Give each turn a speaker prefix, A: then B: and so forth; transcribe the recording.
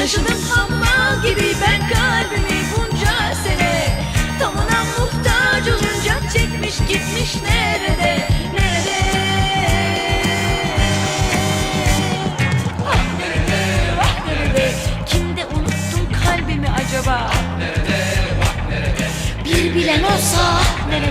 A: Taşıdım hamal gibi ben kalbimi bunca sene. Tamına muhtaç olunca çekmiş gitmiş nerede nerede? Ah nerede ah nerede? Kimde unuttum kalbimi acaba? Ah nerede ah nerede? Bir bilen olsa ah, nerede?